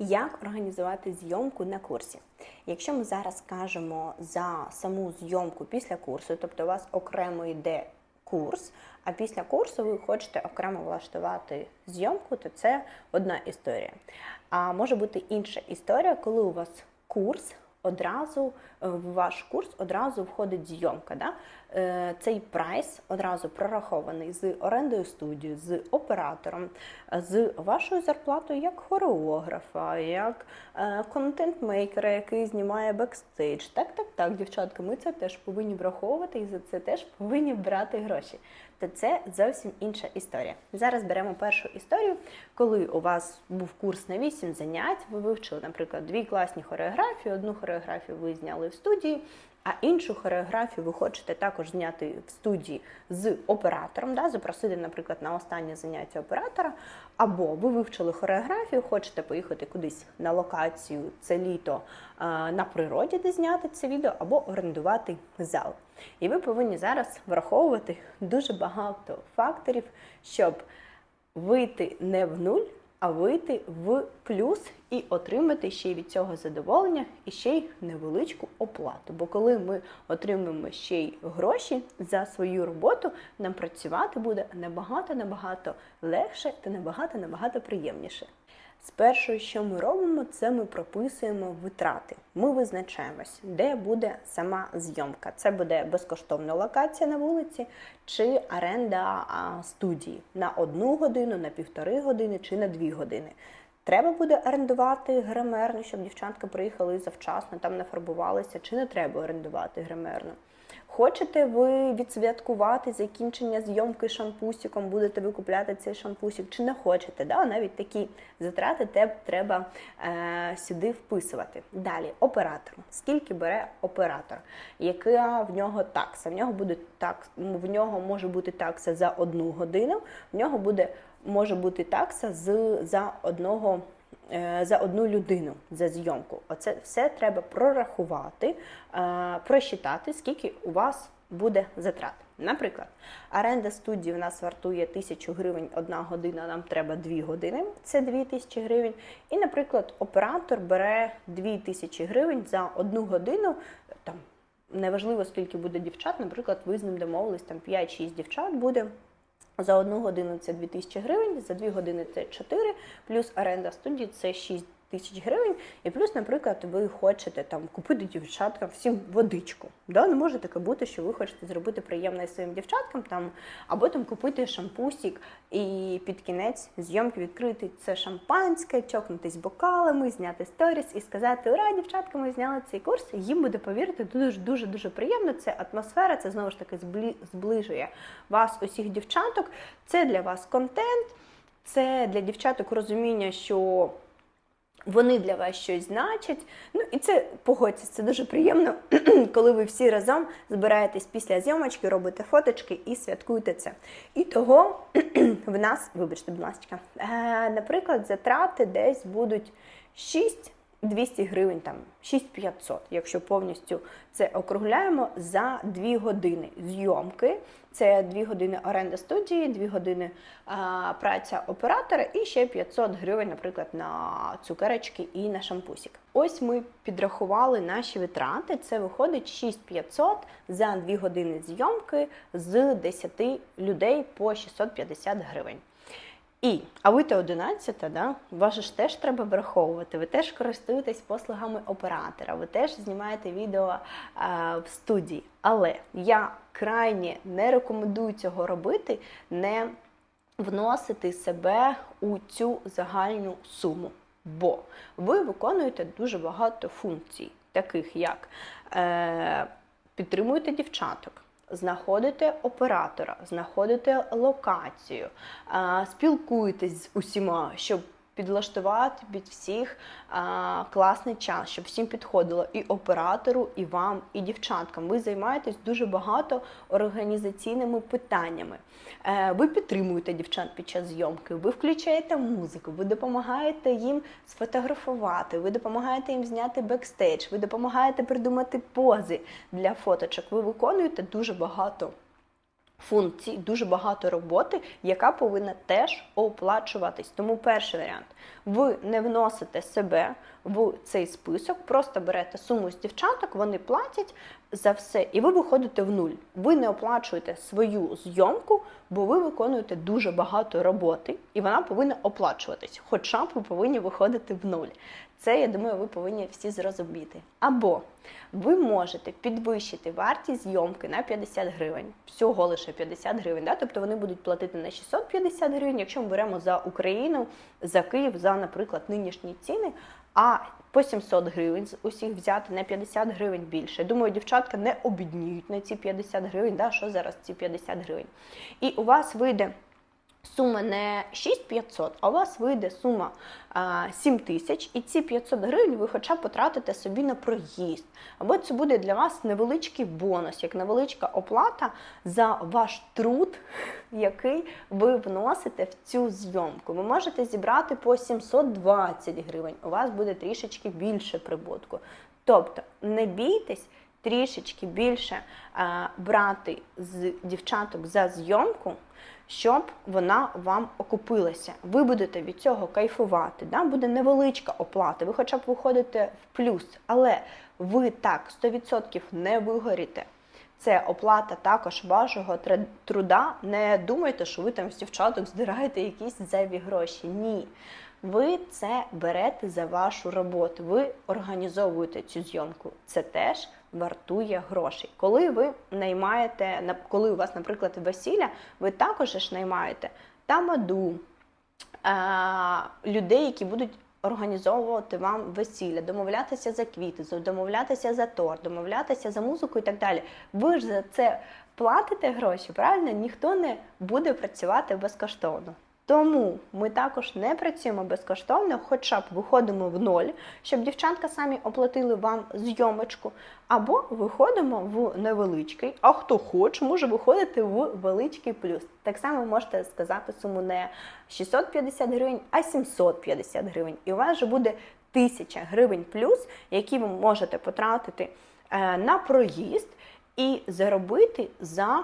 Як організувати зйомку на курсі? Якщо ми зараз кажемо за саму зйомку після курсу, тобто у вас окремо йде курс, а після курсу ви хочете окремо влаштувати зйомку, то це одна історія. А може бути інша історія, коли у вас курс. Одразу е, в ваш курс одразу входить зйомка. Да? Е, цей прайс одразу прорахований з орендою студії, з оператором, з вашою зарплатою як хореографа, як е, контент-мейкера, який знімає бекстейдж. Так, так, так, дівчатка, ми це теж повинні враховувати і за це теж повинні брати гроші. То це зовсім інша історія. Зараз беремо першу історію, коли у вас був курс на 8 занять, ви вивчили, наприклад, дві класні хореографії, одну хореографію ви зняли в студії. А іншу хореографію ви хочете також зняти в студії з оператором, да, запросити, наприклад, на останнє заняття оператора, або ви вивчили хореографію, хочете поїхати кудись на локацію це літо на природі, де зняти це відео, або орендувати зал. І ви повинні зараз враховувати дуже багато факторів, щоб вийти не в нуль а вийти в плюс і отримати ще й від цього задоволення і ще й невеличку оплату. Бо коли ми отримаємо ще й гроші за свою роботу, нам працювати буде набагато-набагато легше та набагато-набагато приємніше. Спершу, що ми робимо, це ми прописуємо витрати. Ми визначаємось, де буде сама зйомка. Це буде безкоштовна локація на вулиці чи оренда студії на одну годину, на півтори години чи на дві години. Треба буде орендувати гримерну, щоб дівчатка приїхали завчасно, там не фарбувалися, чи не треба орендувати гримерну. Хочете ви відсвяткувати закінчення зйомки шампусиком, будете ви купляти цей шампусик, чи не хочете? Да? Навіть такі затрати треба е, сюди вписувати. Далі, оператор. Скільки бере оператор? Яка в нього такса? В нього буде так, в нього може бути такса за одну годину, в нього буде може бути такса з за одного. Е, за одну людину за зйомку. Оце все треба прорахувати, е, просчитати, скільки у вас буде затрат. Наприклад, оренда студії в нас вартує 1000 гривень одна година, нам треба 2 години, це 2000 гривень. І, наприклад, оператор бере 2000 гривень за одну годину. Там Неважливо, скільки буде дівчат, наприклад, ви з ним домовились, там 5-6 дівчат буде. За одну годину це 2000 гривень, за дві години це 4, плюс оренда студії це 6 тисяч гривень, і плюс, наприклад, ви хочете там купити дівчаткам всім водичку. Да? Не може таке бути, що ви хочете зробити приємне своїм дівчаткам, там, або там купити шампусик і під кінець зйомки відкрити це шампанське, чокнутись бокалами, зняти сторіс і сказати Ура, дівчатка, ми зняли цей курс. Їм буде повірити дуже дуже дуже приємно. Це атмосфера, це знову ж таки зближує вас, усіх дівчаток. Це для вас контент, це для дівчаток розуміння, що. Вони для вас щось значать. Ну і це погодьте, це дуже приємно, коли ви всі разом збираєтесь після зйомочки, робите фоточки і святкуєте це. І того в нас, вибачте, будь ласка, е, наприклад, затрати десь будуть 6 200 гривень, там 6500, якщо повністю це округляємо за 2 години зйомки. Це 2 години оренда студії, 2 години а, праця оператора і ще 500 гривень, наприклад, на цукерочки і на шампусик. Ось ми підрахували наші витрати. Це виходить 6500 за 2 години зйомки з 10 людей по 650 гривень. І, а ви то 11, да? вас ж теж треба враховувати. Ви теж користуєтесь послугами оператора, ви теж знімаєте відео а, в студії. Але я крайне не рекомендую цього робити, не вносити себе у цю загальну суму. Бо ви виконуєте дуже багато функцій, таких як е, підтримуєте дівчаток знаходите оператора, знаходите локацію, спілкуйтесь з усіма, щоб підлаштувати під всіх а, класний час, щоб всім підходило і оператору, і вам, і дівчаткам. Ви займаєтесь дуже багато організаційними питаннями. Е, ви підтримуєте дівчат під час зйомки, ви включаєте музику, ви допомагаєте їм сфотографувати, ви допомагаєте їм зняти бекстейдж, ви допомагаєте придумати пози для фоточок. Ви виконуєте дуже багато функцій, дуже багато роботи, яка повинна теж оплачуватись. Тому перший варіант: ви не вносите себе в цей список, просто берете суму з дівчаток, вони платять за все, і ви виходите в нуль. Ви не оплачуєте свою зйомку, бо ви виконуєте дуже багато роботи, і вона повинна оплачуватись. Хоча б ви повинні виходити в нуль. Це, я думаю, ви повинні всі зрозуміти. Або ви можете підвищити вартість зйомки на 50 гривень, всього лише 50 гривень. Да? Тобто вони будуть платити на 650 гривень, якщо ми беремо за Україну, за Київ, за, наприклад, нинішні ціни. А по 700 гривень з усіх взяти на 50 гривень більше. Думаю, дівчатка не обідніють на ці 50 гривень. Да? Що зараз ці 50 гривень? І у вас вийде сума не 6500, а у вас вийде сума а, 7 тисяч, і ці 500 гривень ви хоча б потратите собі на проїзд. Або це буде для вас невеличкий бонус, як невеличка оплата за ваш труд, який ви вносите в цю зйомку. Ви можете зібрати по 720 гривень, у вас буде трішечки більше прибутку. Тобто не бійтесь. Трішечки більше брати з дівчаток за зйомку, щоб вона вам окупилася. Ви будете від цього кайфувати. Да? Буде невеличка оплата, ви хоча б виходите в плюс, але ви так 100% не вигоріте. Це оплата також вашого труда. Не думайте, що ви там з дівчаток здираєте якісь зайві гроші. Ні. Ви це берете за вашу роботу, ви організовуєте цю зйомку. Це теж вартує грошей. Коли ви наймаєте, коли у вас, наприклад, весілля, ви також ж наймаєте тамаду, людей, які будуть організовувати вам весілля, домовлятися за квіти, домовлятися за торт, домовлятися за музику і так далі. Ви ж за це платите гроші, правильно? Ніхто не буде працювати безкоштовно. Тому ми також не працюємо безкоштовно, хоча б виходимо в ноль, щоб дівчатка самі оплатили вам зйомочку, або виходимо в невеличкий, а хто хоче, може виходити в величкий плюс. Так само можете сказати суму не 650 гривень, а 750 гривень. І у вас вже буде 1000 гривень плюс, які ви можете потратити е, на проїзд і заробити за е,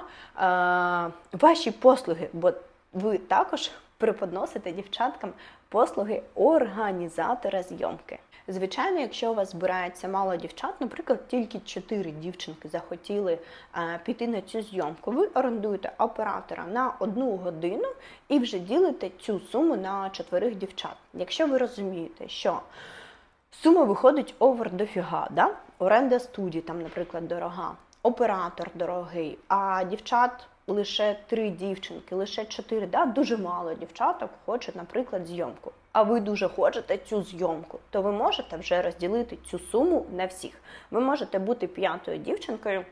ваші послуги. бо ви також преподносите дівчаткам послуги організатора зйомки. Звичайно, якщо у вас збирається мало дівчат, наприклад, тільки 4 дівчинки захотіли е, піти на цю зйомку, ви орендуєте оператора на одну годину і вже ділите цю суму на чотирих дівчат. Якщо ви розумієте, що сума виходить овер дофіга, да? оренда студії, там, наприклад, дорога, оператор дорогий, а дівчат лише три дівчинки, лише чотири, да, дуже мало дівчаток хочуть, наприклад, зйомку. А ви дуже хочете цю зйомку, то ви можете вже розділити цю суму на всіх. Ви можете бути п'ятою дівчинкою.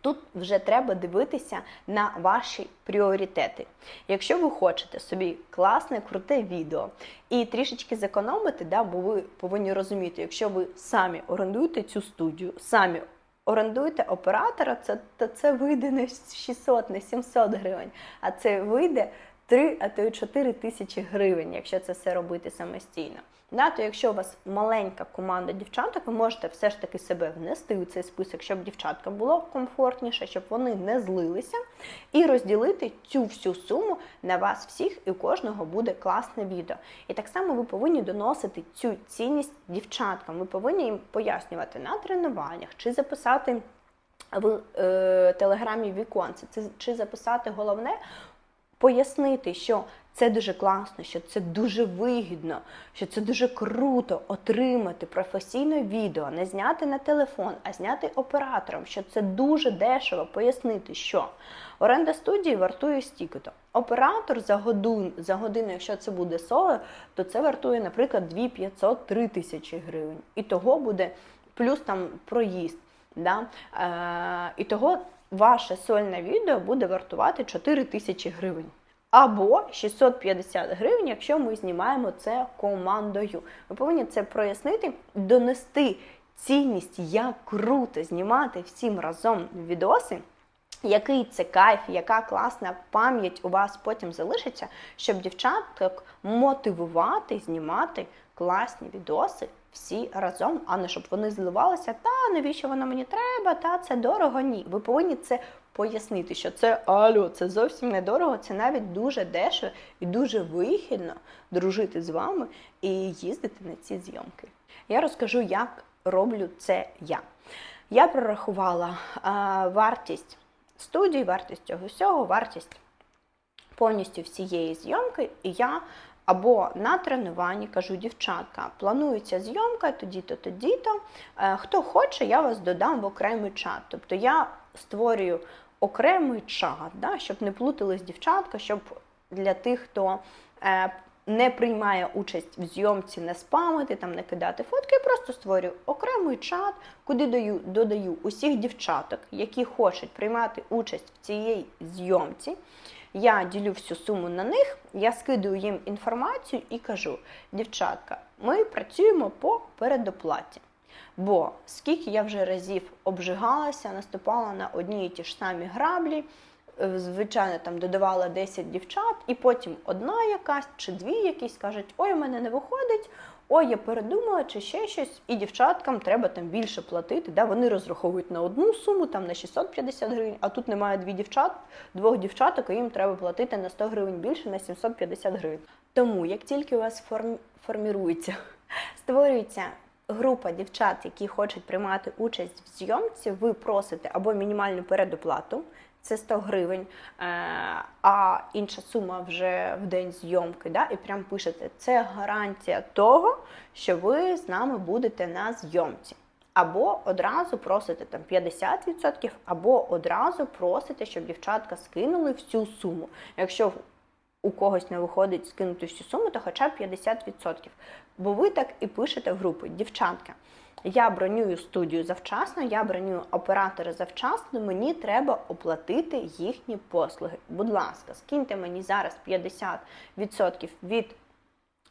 Тут вже треба дивитися на ваші пріоритети. Якщо ви хочете собі класне, круте відео і трішечки зекономити, да, бо ви повинні розуміти, якщо ви самі орендуєте цю студію, самі орендуєте оператора, це, то це вийде не 600, не 700 гривень, а це вийде 3, а то й 4 тисячі гривень, якщо це все робити самостійно. Да, то якщо у вас маленька команда дівчаток, ви можете все ж таки себе внести у цей список, щоб дівчаткам було комфортніше, щоб вони не злилися, і розділити цю всю суму на вас всіх, і у кожного буде класне відео. І так само ви повинні доносити цю цінність дівчаткам. Ви повинні їм пояснювати на тренуваннях чи записати. В е, телеграмі віконце, чи записати головне, пояснити, що це дуже класно, що це дуже вигідно, що це дуже круто отримати професійне відео, не зняти на телефон, а зняти оператором, що це дуже дешево пояснити, що оренда студії вартує стільки-то. Оператор за годину, за годину, якщо це буде соло, то це вартує, наприклад, 2500-3 тисячі гривень. І того буде плюс там проїзд. Да? Е, І того ваше сольне відео буде вартувати 4 тисячі гривень. Або 650 гривень, якщо ми знімаємо це командою. Ви повинні це прояснити, донести цінність, як круто знімати всім разом відоси. Який це кайф, яка класна пам'ять у вас потім залишиться, щоб дівчаток мотивувати знімати класні відоси всі разом, а не щоб вони зливалися, та навіщо воно мені треба, та це дорого. Ні. Ви повинні це пояснити, що це алло, це зовсім недорого, це навіть дуже дешево і дуже вигідно дружити з вами і їздити на ці зйомки. Я розкажу, як роблю це я. Я прорахувала а, вартість студії, вартість цього всього, вартість повністю всієї зйомки, і я або на тренуванні кажу, дівчатка, планується зйомка, тоді-то, тоді-то. Е, Хто хоче, я вас додам в окремий чат. Тобто я створюю окремий чат, да, щоб не плутались дівчатка, щоб для тих, хто е, не приймає участь в зйомці, не спамити, там не кидати фотки, я просто створюю окремий чат, куди даю, додаю усіх дівчаток, які хочуть приймати участь в цій зйомці. Я ділю всю суму на них, я скидую їм інформацію і кажу: дівчатка, ми працюємо по передоплаті. Бо скільки я вже разів обжигалася, наступала на одні і ті ж самі граблі, е, звичайно, там додавала 10 дівчат, і потім одна якась чи дві якісь кажуть, ой, у мене не виходить, ой, я передумала, чи ще щось, і дівчаткам треба там більше платити. Да? Вони розраховують на одну суму, там на 650 гривень, а тут немає дві дівчат, двох дівчаток, і їм треба платити на 100 гривень більше, на 750 гривень. Тому, як тільки у вас форм... формірується, створюється група дівчат, які хочуть приймати участь в зйомці, ви просите або мінімальну передоплату, це 100 гривень, е, а інша сума вже в день зйомки. Да? І прям пишете, це гарантія того, що ви з нами будете на зйомці. Або одразу просите там 50%, або одразу просите, щоб дівчатка скинули всю суму. Якщо у когось не виходить скинути всю суму, то хоча б 50%. Бо ви так і пишете в групи, дівчатка. Я бронюю студію завчасно, я бронюю оператора завчасно, мені треба оплатити їхні послуги. Будь ласка, скиньте мені зараз 50% від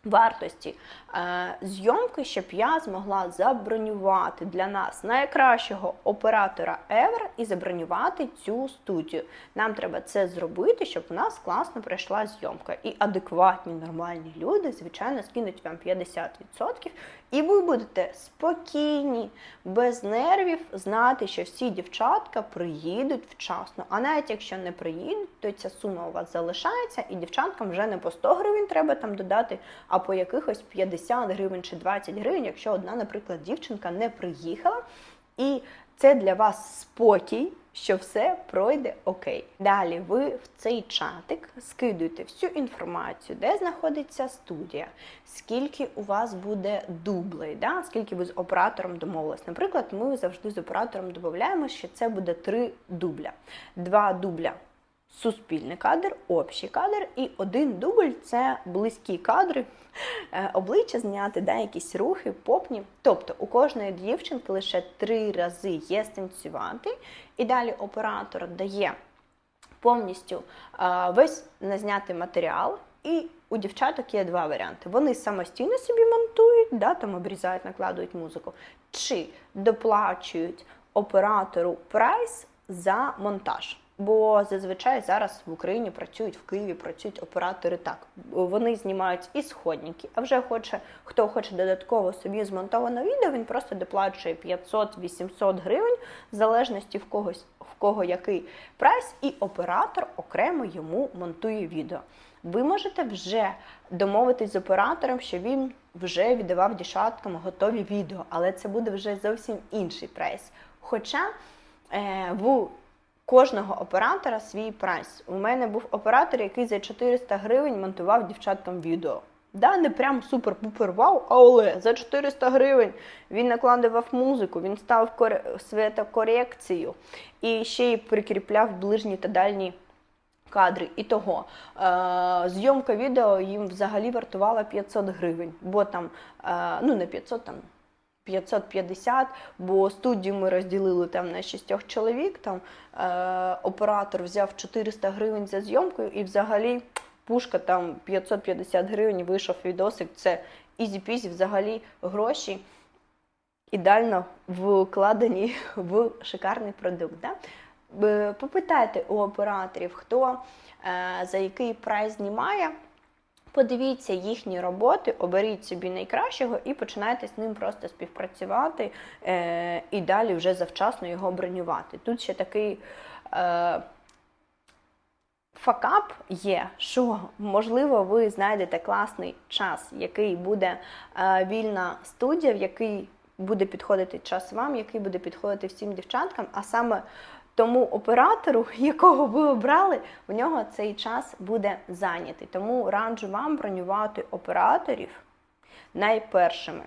вартості е, зйомки, щоб я змогла забронювати для нас найкращого оператора ever і забронювати цю студію. Нам треба це зробити, щоб у нас класно пройшла зйомка. І адекватні нормальні люди, звичайно, скинуть вам 50%, і ви будете спокійні, без нервів знати, що всі дівчатка приїдуть вчасно. А навіть якщо не приїдуть, то ця сума у вас залишається, і дівчаткам вже не по 100 гривень треба там додати, а по якихось 50 гривень чи 20 гривень, якщо одна, наприклад, дівчинка не приїхала. І це для вас спокій, що все пройде окей. Далі ви в цей чатик скидуєте всю інформацію, де знаходиться студія, скільки у вас буде дублей, да? скільки ви з оператором домовились. Наприклад, ми завжди з оператором додаємо, що це буде три дубля. Два дубля суспільний кадр, общий кадр, і один дубль це близькі кадри, е, обличчя зняти, да, якісь рухи, попні. Тобто у кожної дівчинки лише три рази є станцювати, і далі оператор дає повністю е, весь назнятий матеріал. І у дівчаток є два варіанти. Вони самостійно собі монтують, да, там обрізають, накладують музику, чи доплачують оператору прайс за монтаж. Бо зазвичай зараз в Україні працюють в Києві, працюють оператори так. Вони знімають і сходники, а вже хоче, хто хоче додатково собі змонтоване відео, він просто доплачує 500-800 гривень, в залежності в когось в кого який прайс, і оператор окремо йому монтує відео. Ви можете вже домовитись з оператором, що він вже віддавав дівчаткам готові відео, але це буде вже зовсім інший прайс. Хоча е, в кожного оператора свій прайс. У мене був оператор, який за 400 гривень монтував дівчаткам відео. Да, не прям супер-пупер вау, але за 400 гривень він накладував музику, він став світокорекцію і ще й прикріпляв ближні та дальні кадри. І того е, зйомка відео їм взагалі вартувала 500 гривень, бо там, е, ну не 500, там 550, бо студію ми розділили там на шістьох чоловік. Там е, оператор взяв 400 гривень за зйомкою, і взагалі пушка там 550 гривень вийшов відосик. Це ізі-пізі, взагалі гроші ідеально вкладені в шикарний продукт. Да? Попитайте у операторів, хто е, за який прайс знімає Подивіться їхні роботи, оберіть собі найкращого і починайте з ним просто співпрацювати е, і далі вже завчасно його бронювати. Тут ще такий. Е, Факап є, що можливо ви знайдете класний час, який буде е, вільна студія, в який буде підходити час вам, який буде підходити всім дівчаткам, а саме тому оператору, якого ви обрали, в нього цей час буде зайнятий. Тому раджу вам бронювати операторів найпершими.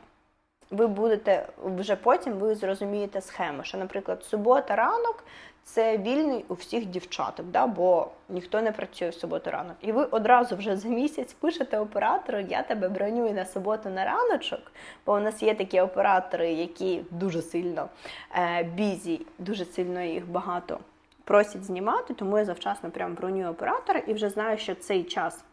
Ви будете вже потім ви зрозумієте схему, що, наприклад, субота ранок це вільний у всіх дівчаток, да, бо ніхто не працює в суботу ранок. І ви одразу вже за місяць пишете оператору, я тебе бронюю на суботу на раночок, бо у нас є такі оператори, які дуже сильно е, бізі, дуже сильно їх багато просять знімати, тому я завчасно прям бронюю оператора і вже знаю, що цей час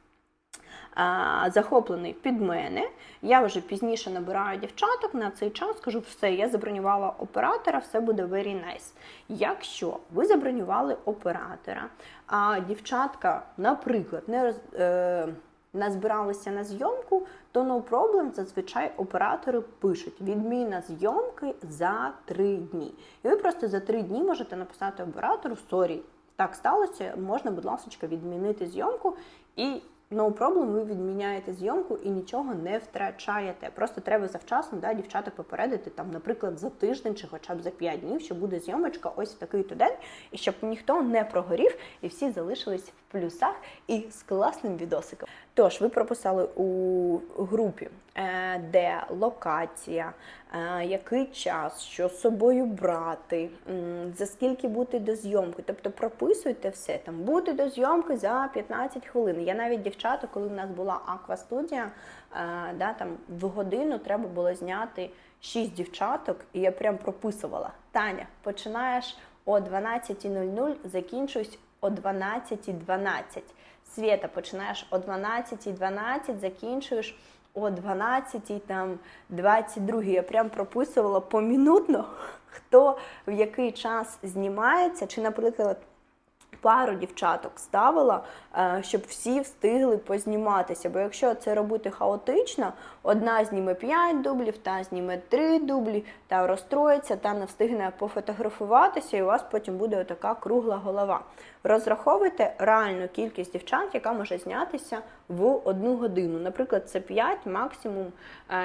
захоплений під мене. Я вже пізніше набираю дівчаток на цей час, кажу, все, я забронювала оператора, все буде very nice. Якщо ви забронювали оператора, а дівчатка, наприклад, не роз, е, назбиралися на зйомку, то no problem, зазвичай оператори пишуть відміна зйомки за три дні. І ви просто за три дні можете написати оператору сорі. Так сталося, можна, будь ласка, відмінити зйомку і No problem, ви відміняєте зйомку і нічого не втрачаєте. Просто треба завчасно да, дівчата попередити, там, наприклад, за тиждень чи хоча б за 5 днів, що буде зйомочка ось в такий то день, і щоб ніхто не прогорів і всі залишились в плюсах і з класним відосиком. Тож, ви прописали у групі, е, де локація, е, який час, що з собою брати, за скільки бути до зйомки. Тобто прописуйте все, там бути до зйомки за 15 хвилин. Я навіть дівчата, коли в нас була аквастудія, е, да, там в годину треба було зняти 6 дівчаток, і я прям прописувала. Таня, починаєш о 12.00, закінчуєш о 12.12. Свєта, починаєш о 12.12, закінчуєш о 12, там 22. Я прям прописувала помінутно, хто в який час знімається, чи, наприклад, пару дівчаток ставила, е, щоб всі встигли позніматися. Бо якщо це робити хаотично, одна зніме 5 дублів, та зніме 3 дублі, та розстроїться, та не встигне пофотографуватися, і у вас потім буде така кругла голова. Розраховуйте реальну кількість дівчат, яка може знятися в одну годину. Наприклад, це 5, максимум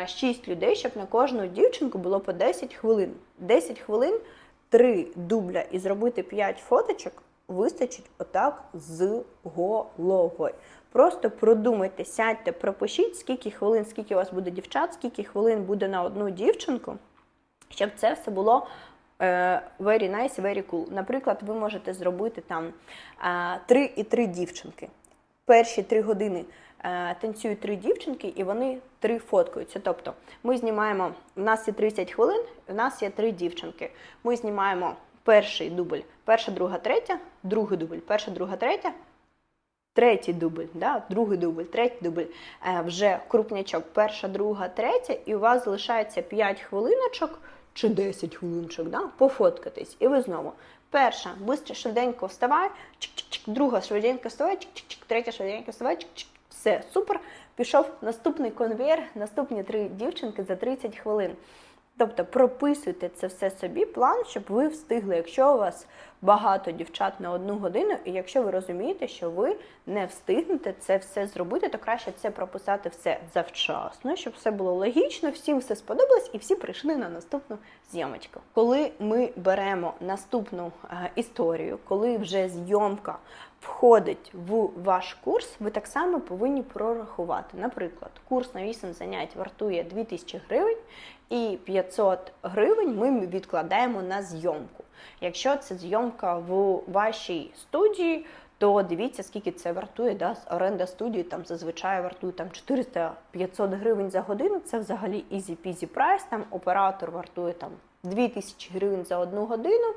6 е, людей, щоб на кожну дівчинку було по 10 хвилин. 10 хвилин, 3 дубля і зробити 5 фоточок вистачить отак з головою. Просто продумайте, сядьте, пропишіть, скільки хвилин, скільки у вас буде дівчат, скільки хвилин буде на одну дівчинку, щоб це все було е, very nice, very cool. Наприклад, ви можете зробити там 3 е, і 3 дівчинки. Перші 3 години е, танцюють три дівчинки, і вони три фоткаються. Тобто ми знімаємо, у нас є 30 хвилин, у нас є три дівчинки. Ми знімаємо перший дубль, перша, друга, третя, другий дубль, перша, друга, третя, третій дубль, да, другий дубль, третій дубль, е, вже крупнячок, перша, друга, третя, і у вас залишається 5 хвилиночок чи 10 хвилиночок, да, пофоткатись. І ви знову. Перша, швидко, швиденько вставай, чик-чик-чик, друга швиденько вставай, чик-чик-чик, третя швиденько вставай, чик-чик. Все, супер. Пішов наступний конвейер, наступні три дівчинки за 30 хвилин. Тобто прописуйте це все собі, план, щоб ви встигли, якщо у вас багато дівчат на одну годину, і якщо ви розумієте, що ви не встигнете це все зробити, то краще це прописати все завчасно, щоб все було логічно, всім все сподобалось і всі прийшли на наступну зйомочку. Коли ми беремо наступну е, історію, коли вже зйомка входить в ваш курс, ви так само повинні прорахувати. Наприклад, курс на 8 занять вартує 2000 гривень, і 500 гривень ми відкладаємо на зйомку. Якщо це зйомка в вашій студії, то дивіться, скільки це вартує. Да? Оренда студії там зазвичай вартує там 400-500 гривень за годину. Це взагалі ізі-пізі прайс. Там оператор вартує там 2000 гривень за одну годину.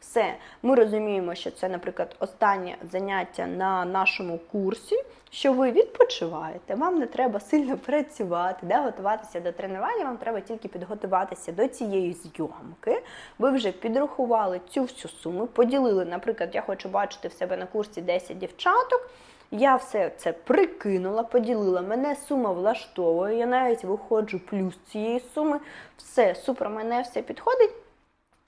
Все, ми розуміємо, що це, наприклад, останнє заняття на нашому курсі, що ви відпочиваєте, вам не треба сильно працювати, де готуватися до тренування, вам треба тільки підготуватися до цієї зйомки. Ви вже підрахували цю всю суму, поділили, наприклад, я хочу бачити в себе на курсі 10 дівчаток. Я все це прикинула, поділила. Мене сума влаштовує. Я навіть виходжу плюс цієї суми. Все, супер, мене все підходить.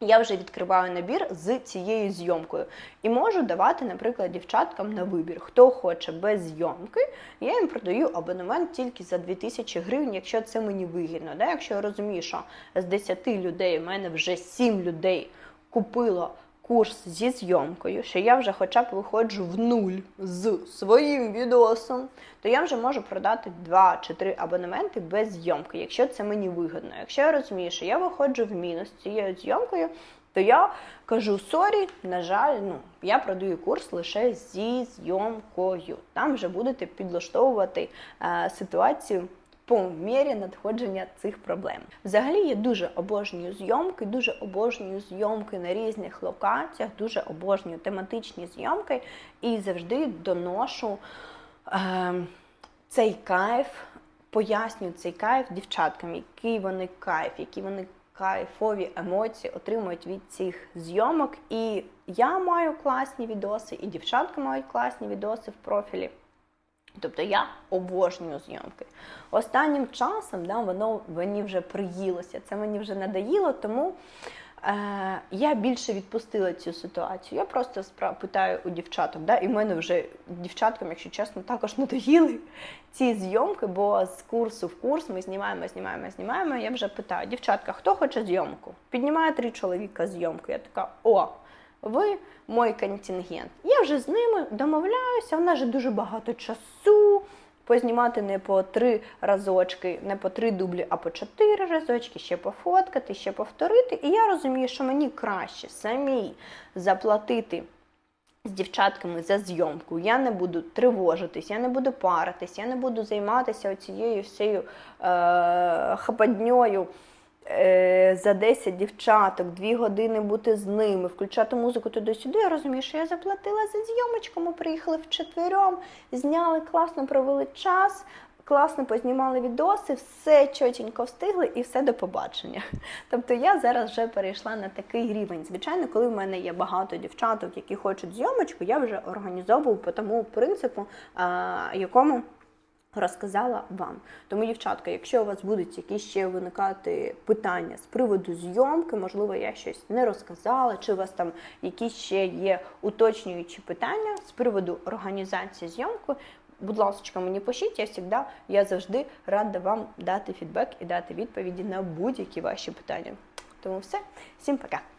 Я вже відкриваю набір з цією зйомкою і можу давати, наприклад, дівчаткам на вибір. Хто хоче без зйомки, я їм продаю абонемент тільки за 2000 гривень, якщо це мені вигідно. Да? Якщо я розумію, що з 10 людей в мене вже 7 людей купило курс зі зйомкою, що я вже хоча б виходжу в нуль з своїм відосом, то я вже можу продати 2 чи 3 абонементи без зйомки, якщо це мені вигідно. Якщо я розумію, що я виходжу в мінус цією зйомкою, то я кажу сорі, на жаль, ну я продаю курс лише зі зйомкою. Там вже будете підлаштовувати е, ситуацію по мірі надходження цих проблем. Взагалі я дуже обожнюю зйомки, дуже обожнюю зйомки на різних локаціях, дуже обожнюю тематичні зйомки і завжди доношу е, цей кайф, пояснюю цей кайф дівчаткам, який вони кайф, які вони кайфові емоції отримують від цих зйомок. І я маю класні відоси, і дівчатка мають класні відоси в профілі. Тобто я обожнюю зйомки. Останнім часом да, воно мені вже приїлося, це мені вже надоїло, тому е, я більше відпустила цю ситуацію. Я просто справ, питаю у дівчаток, да, і в мене вже дівчаткам, якщо чесно, також надоїли ці зйомки, бо з курсу в курс ми знімаємо, знімаємо, знімаємо. Я вже питаю, дівчатка, хто хоче зйомку? Піднімає три чоловіка зйомку. Я така, о! Ви мой контингент. Я вже з ними домовляюся, в нас же дуже багато часу. Познімати не по три разочки, не по три дублі, а по чотири разочки, ще пофоткати, ще повторити. І я розумію, що мені краще самій заплатити з дівчатками за зйомку. Я не буду тривожитись, я не буду паритись, я не буду займатися цією всією е- хападньою. Е, за 10 дівчаток, 2 години бути з ними, включати музику туди-сюди. Я розумію, що я заплатила за зйомочку, ми приїхали вчетвером, зняли класно, провели час, класно познімали відоси, все чотенько встигли і все до побачення. Тобто я зараз вже перейшла на такий рівень. Звичайно, коли в мене є багато дівчаток, які хочуть зйомочку, я вже організовую по тому принципу, якому розказала вам. Тому, дівчатка, якщо у вас будуть якісь ще виникати питання з приводу зйомки, можливо, я щось не розказала, чи у вас там якісь ще є уточнюючі питання з приводу організації зйомки, будь ласка, мені пишіть, я завжди, я завжди рада вам дати фідбек і дати відповіді на будь-які ваші питання. Тому все, всім пока!